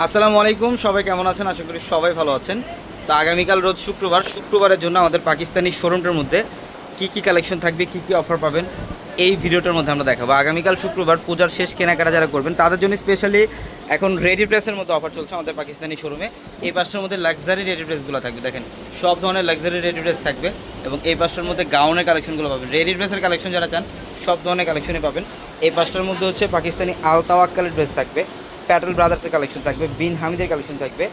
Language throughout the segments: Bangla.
আসসালামু আলাইকুম, সবাই কেমন আছেন? আশা করি সবাই ভালো আছেন। তো আগামীকাল রোজ শুক্রবার, শুক্রবারের জন্য আমাদের পাকিস্তানি শোরুমটার মধ্যে কি কি কালেকশন থাকবে, কি কি অফার পাবেন, এই ভিডিওটার মধ্যে আমরা দেখাবো। আগামীকাল শুক্রবার পূজার শেষ কেনাকাটা যারা করবেন, তাদের জন্য স্পেশালি এখন রেডি ড্রেসের মধ্যে অফার চলছে আমাদের পাকিস্তানি শোরুমে। এই পাঁচটার মধ্যে লাক্সারি রেডি ড্রেসগুলো থাকবে, দেখেন, সব ধরনের লাক্সারি রেডি ড্রেস থাকবে এবং এই পাঁচটার মধ্যে গাউনের কালেকশনগুলো পাবেন। রেডি ড্রেসের কালেকশন যারা চান, সব ধরনের কালেকশনই পাবেন। এই পাঁচটার মধ্যে হচ্ছে পাকিস্তানি আলতাওয়াক্কালের ড্রেস থাকবে। প্যাটেল ব্রাদার্সের কালেকশন থাকবে বিন হামিদের কালেকশন থাকবে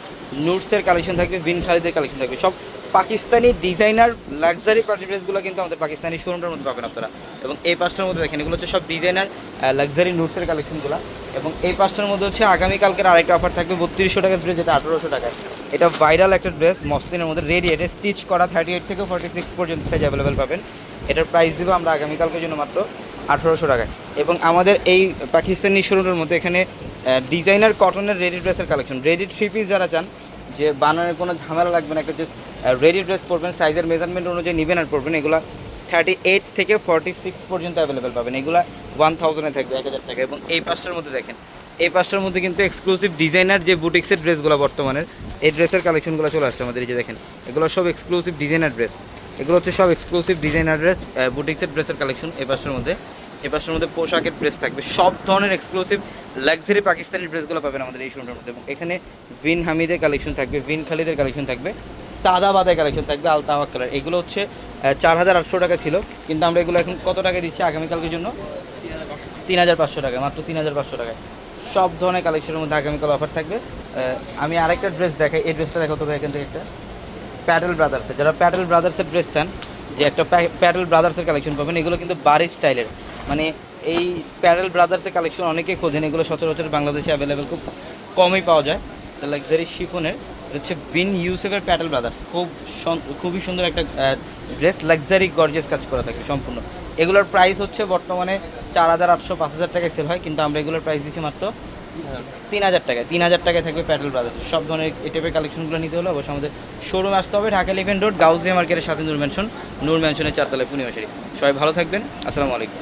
নুটসের কালেকশন থাকবে বিন খালিদের কালেকশন থাকবে। সব পাকিস্তানি ডিজাইনার লাক্সারি পার্টি ড্রেসগুলো কিন্তু আমাদের পাকিস্তানি শোরুমটার মধ্যে পাবেন আপনারা। এবং এই পাঁচটার মধ্যে দেখেন, এগুলো হচ্ছে সব ডিজাইনার লাক্সারি নুটসের কালেকশনগুলো এবং এই পাঁচটার মধ্যে হচ্ছে আগামীকালকের আরেকটা অফার থাকবে, বত্রিশশো টাকার ড্রেস যেটা আঠারোশো টাকায়। এটা ভাইরাল একটা ড্রেস মসলিনের মধ্যে রেডি এটা স্টিচ করা থার্টি এইট থেকে ফর্টি সিক্স পর্যন্ত সাইজ অ্যাভেলেবেল পাবেন। এটার প্রাইস দেবো আমরা আগামীকালকের জন্য মাত্র আঠারোশো টাকায়। এবং আমাদের এই পাকিস্তানি শোরুমের মধ্যে এখানে ডিজাইনার কটনের রেডি ড্রেসের কালেকশন রেডি থ্রি পিস যারা চান, যে বানানোর কোনো ঝামেলা লাগবে না, একটা জাস্ট রেডি ড্রেস পরবেন সাইজের মেজারমেন্ট অনুযায়ী নেবেন আর পরবেন, এগুলো থার্টি এইট থেকে ফর্টি সিক্স পর্যন্ত অ্যাভেলেবেল পাবেন। এগুলো ওয়ান থাউজেন্ডে থাকবে, এক হাজার টাকা। এবং এই পাঁচটার মধ্যে দেখেন, এই পাঁচটার মধ্যে কিন্তু এক্সক্লুসিভ ডিজাইনার যে বুটিক্সের ড্রেসগুলো বর্তমানের, এই ড্রেসের কালেকশনগুলো চলে আসছে আমাদের, এই যে দেখেন, এগুলো সব এক্সক্লুসিভ ডিজাইনার ড্রেস এগুলো হচ্ছে সব এক্সক্লুসিভ ডিজাইনার ড্রেস বুটিক্সের ড্রেসের কালেকশন এই পাঁচটার মধ্যে। এই পাঁচটার মধ্যে পোশাকের ড্রেস থাকবে। সব ধরনের এক্সক্লুসিভ লাক্সারি পাকিস্তানি ড্রেসগুলো পাবেন আমাদের এই শোরুমের মধ্যে। এবং এখানে ভিন হামিদের কালেকশন থাকবে ভিন খালিদের কালেকশন থাকবে সাদা বাদায় কালেকশন থাকবে আলতাওয়াক কালার এগুলো হচ্ছে চার হাজার আটশো টাকা ছিল, কিন্তু আমরা এগুলো এখন কত টাকা দিচ্ছি আগামীকালকের জন্য? তিন হাজার পাঁচশো টাকা, মাত্র তিন হাজার পাঁচশো টাকায়। সব ধরনের কালেকশনের মধ্যে আগামীকাল অফার থাকবে। আমি আরেকটা ড্রেস দেখাই, এই ড্রেসটা দেখাতে হবে এখান থেকে একটা। প্যাটেল ব্রাদার্সের যারা প্যাডেল ব্রাদার্সের ড্রেস চান, যে একটা প্যাডেল ব্রাদার্সের কালেকশন পাবেন, এগুলো কিন্তু বাড়ি স্টাইলের। মানে এই প্যাটেল ব্রাদার্সের কালেকশন অনেকেই খোঁজেন, এগুলো সচরাচর বাংলাদেশে অ্যাভেলেবেল খুব কমই পাওয়া যায়। লাক্সারি শিফনের হচ্ছে বিন ইউসেফের প্যাটেল ব্রাদার্স খুব খুবই সুন্দর একটা ড্রেস লাক্সারি গর্জেস কাজ করা থাকে সম্পূর্ণ। এগুলোর প্রাইস হচ্ছে বর্তমানে চার হাজার আটশো পাঁচ হাজার টাকায় সেল হয়, কিন্তু আমরা এগুলোর প্রাইস দিচ্ছি মাত্র তিন হাজার টাকায়, তিন হাজার টাকায় থাকবে প্যাটেল ব্রাদার্স সব ধরনের এ টাইপের কালেকশনগুলো নিতে হলে অবশ্যই আমাদের শোরুমে আসতে হবে, ঢাকা লিভেন রোড গাউজিয়া মার্কেটের সাথে নূর ম্যানশন নূর ম্যানশনের চারতলায় পুনিমাশারি সবাই ভালো থাকবেন, আসসালামু আলাইকুম।